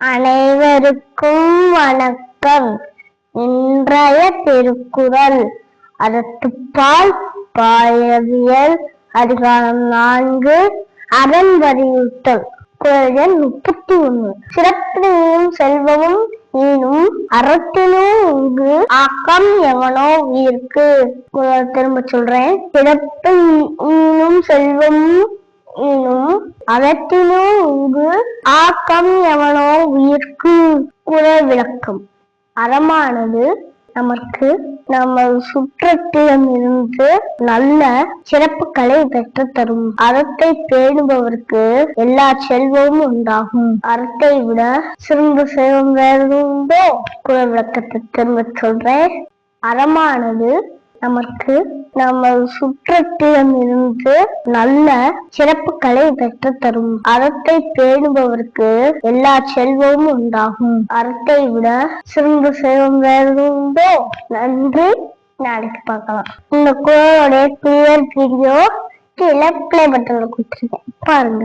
அனைவருக்கும் வணக்கம். இன்றைய திருக்குறள் அறத்துப்பால் பாயவியல் அதிகாரம் நான்கு அரண் வலியுறுத்தல். குரல் எண் முப்பத்தி ஒண்ணு சிறப்பினும் செல்வமும் ஈனும் அறத்தினும் இங்கு ஆக்கம் எவனோ இருக்கு திரும்ப சொல்றேன். சிறப்பு ஈனும் செல்வமும் ஈனும் அறத்தினும் இங்கு ஆக்கம் எவனோ உயிர்க்கு குரல் விளக்கம் அறமானது நமக்கு நம்ம சுற்றத்திடம் இருந்து நல்ல சிறப்புகளை பெற்று தரும். அறத்தை பேணுபவருக்கு எல்லா செல்வமும் உண்டாகும். அறத்தை விட சிறந்த செல்வம் வேறு உண்டோ? குரல் விளக்கத்தை திரும்ப சொல்றேன் அறமானது நமக்கு நம்ம சுற்றத்திலும் இருந்து நல்ல சிறப்புகளை பெற்று தரும். அறத்தை பேணுபவருக்கு எல்லா செல்வமும் உண்டாகும். அறத்தை விட சிறந்த செல்வம் வேறு உண்டோ? நன்றி. நாளைக்கு பார்க்கலாம். இந்த குரலுடைய கிளியர் வீடியோ கீழே பிளே பட்டன்ல கொடுத்துருக்கேன். பாருங்க.